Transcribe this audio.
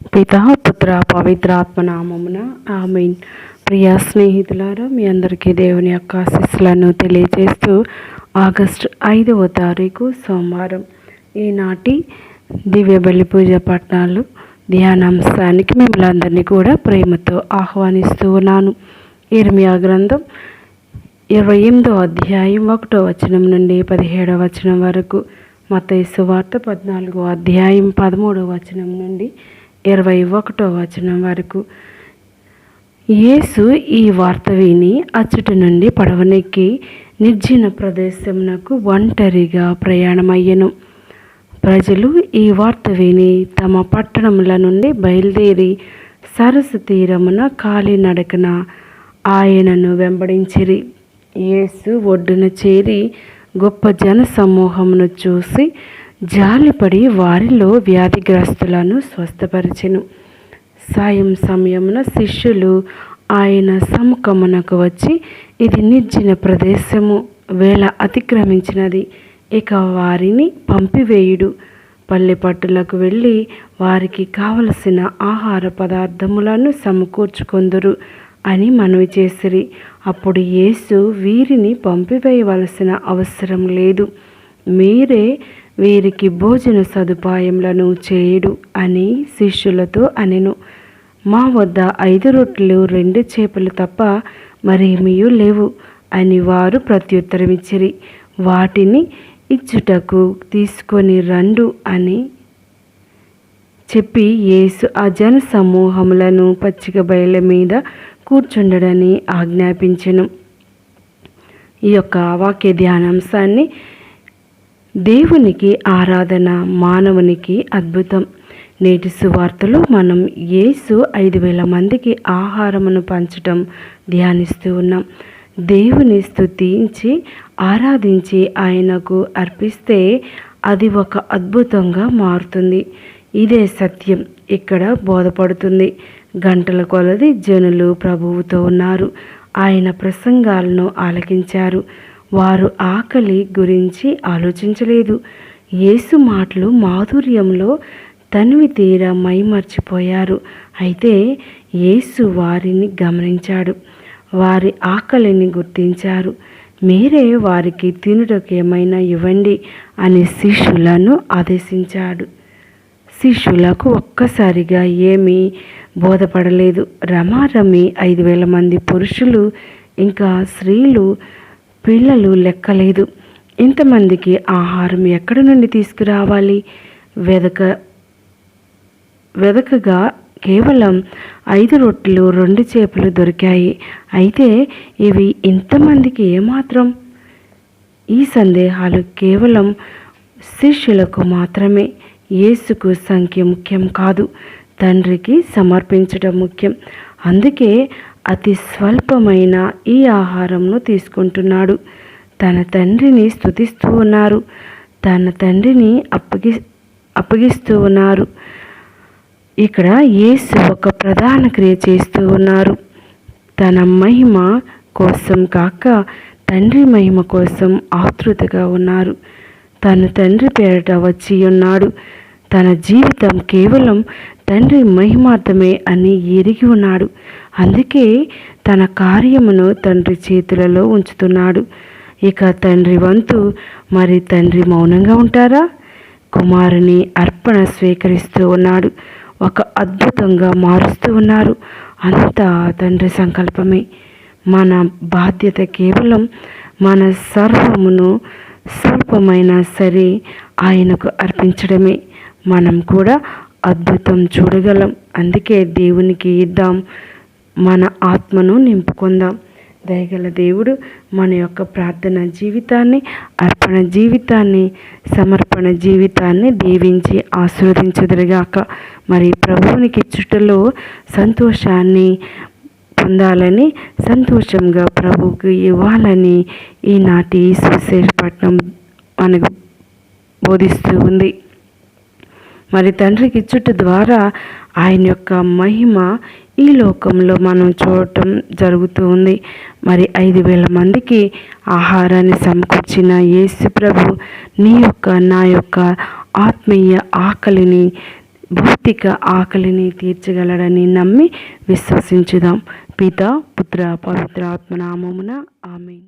పిత పుత్ర పవిత్రాత్మ నామమున. ఆమెన్. ప్రియ స్నేహితులారా మీ అందరికీ దేవుని యొక్క ఆశీస్సులను తెలియజేస్తూ ఆగస్టు ఐదవ తారీఖు సోమవారం ఈనాటి దివ్య బలి పూజ పట్టణాలు ధ్యానాంశానికి మిమ్మల్ని అందరినీ కూడా ప్రేమతో ఆహ్వానిస్తూ ఉన్నాను. ఇర్మియా గ్రంథం ఇరవై ఎనిమిదో అధ్యాయం ఒకటో వచనం నుండి పదిహేడవ వచనం వరకు మత వార్త పద్నాలుగో అధ్యాయం పదమూడవ వచనం నుండి ఇరవై ఒకటో వచనం వరకు. యేసు ఈ వార్త విని అచ్చుటి నుండి పడవనెక్కి నిర్జన ప్రదేశమునకు ఒంటరిగా ప్రయాణమయ్యను. ప్రజలు ఈ వార్త విని తమ పట్టణముల నుండి బయలుదేరి సరస్సు తీరమున కాలినడకన ఆయనను వెంబడించిరి. యేసు ఒడ్డున చేరి గొప్ప జన సమూహమును చూసి జాలిపడి వారిలో వ్యాధిగ్రస్తులను స్వస్థపరిచెను. సాయం సమయమున శిష్యులు ఆయన సముఖమునకు వచ్చి ఇది నిర్జన ప్రదేశము వేళ అతిక్రమించినది. ఇక వారిని పంపివేయుడు. పల్లెపట్టులకు వెళ్ళి వారికి కావలసిన ఆహార పదార్థములను సమకూర్చుకొందురు అని మనవి చేసిరి. అప్పుడు యేసు వీరిని పంపివేయవలసిన అవసరం లేదు. మీరే వీరికి భోజన సదుపాయములను చేయుడు అని శిష్యులతో అనెను. మా వద్ద ఐదు రొట్టెలు రెండు చేపలు తప్ప మరేమీ లేవు అని వారు ప్రత్యుత్తరమిచ్చిరి. వాటిని ఇచ్చుటకు తీసుకొని రండు అని చెప్పి యేసు ఆ జన సమూహములను పచ్చిక బయల మీద కూర్చుండడని ఆజ్ఞాపించను. ఈ యొక్క వాక్య ధ్యానాంశాన్ని దేవునికి ఆరాధన మానవునికి అద్భుతం. నేటి సువార్తలో మనం యేసు ఐదు వేల మందికి ఆహారమును పంచటం ధ్యానిస్తూ ఉన్నాం. దేవుని స్థుతించి ఆరాధించి ఆయనకు అర్పిస్తే అది ఒక అద్భుతంగా మారుతుంది. ఇదే సత్యం. ఇక్కడ బోధపడుతుంది. గంటల కొలది జనులు ప్రభువుతో ఉన్నారు. ఆయన ప్రసంగాలను ఆలకించారు. వారు ఆకలి గురించి ఆలోచించలేదు. యేసు మాటలు మాధుర్యంలో తనివి తీర మైమర్చిపోయారు. అయితే యేసు వారిని గమనించాడు. వారి ఆకలిని గుర్తించారు. మీరే వారికి తినుటకు ఏమైనా ఇవ్వండి అని శిష్యులను ఆదేశించాడు. శిష్యులకు ఒక్కసారిగా ఏమీ బోధపడలేదు. రమారమి ఐదు వేల మంది పురుషులు ఇంకా స్త్రీలు పిల్లలు లెక్కలేదు. ఇంతమందికి ఆహారం ఎక్కడి నుండి తీసుకురావాలి? వెదక వెదకగా కేవలం ఐదు రొట్టెలు రెండు చేపలు దొరికాయి. అయితే ఇవి ఇంతమందికి ఏమాత్రం? ఈ సందేహాలు కేవలం శిష్యులకు మాత్రమే. యేసుకు సంఖ్య ముఖ్యం కాదు. తండ్రికి సమర్పించడం ముఖ్యం. అందుకే అతి స్వల్పమైన ఈ ఆహారంను తీసుకుంటున్నాడు. తన తండ్రిని స్థుతిస్తూ ఉన్నారు. తన తండ్రిని అప్పగి అప్పగిస్తూ ఉన్నారు. ఇక్కడ యేసు ఒక ప్రధాన క్రియ చేస్తూ ఉన్నారు. తన మహిమ కోసం కాక తండ్రి మహిమ కోసం ఆతృతగా ఉన్నారు. తన తండ్రి పేరట వచ్చి ఉన్నాడు. తన జీవితం కేవలం తండ్రి మహిమార్థమే అని ఎరిగి ఉన్నాడు. అందుకే తన కార్యమును తండ్రి చేతులలో ఉంచుతున్నాడు. ఇక తండ్రి వంతు మరి తండ్రి మౌనంగా ఉంటారా? కుమారుని అర్పణ స్వీకరిస్తూ ఉన్నాడు. ఒక అద్భుతంగా మారుస్తూ ఉన్నారు. అంతా తండ్రి సంకల్పమే. మన బాధ్యత కేవలం మన సర్వమును స్వల్పమైనా సరే ఆయనకు అర్పించడమే. మనం కూడా అద్భుతం చూడగలం. అందుకే దేవునికి ఇద్దాం. మన ఆత్మను నింపుకుందాం. దయగల దేవుడు మన యొక్క ప్రార్థన జీవితాన్ని అర్పణ జీవితాన్ని సమర్పణ జీవితాన్ని దీవించి ఆశీర్వదించుదురుగాక. మరి ప్రభువునికి చుట్టలో సంతోషాన్ని పొందాలని సంతోషంగా ప్రభువుకి ఇవ్వాలని ఈనాటి సుశేషపట్నం మనకు బోధిస్తూ ఉంది. మరి తండ్రికి ఇచ్చుట ద్వారా ఆయన యొక్క మహిమ ఈ లోకంలో మనం చూడటం జరుగుతూ ఉంది. మరి ఐదు వేల మందికి ఆహారాన్ని సమకూర్చిన యేసు ప్రభు నీ యొక్క నా యొక్క ఆత్మీయ ఆకలిని భౌతిక ఆకలిని తీర్చగలడని నమ్మి విశ్వసించుదాం. పిత పుత్ర పవిత్ర ఆత్మనామమున ఆమె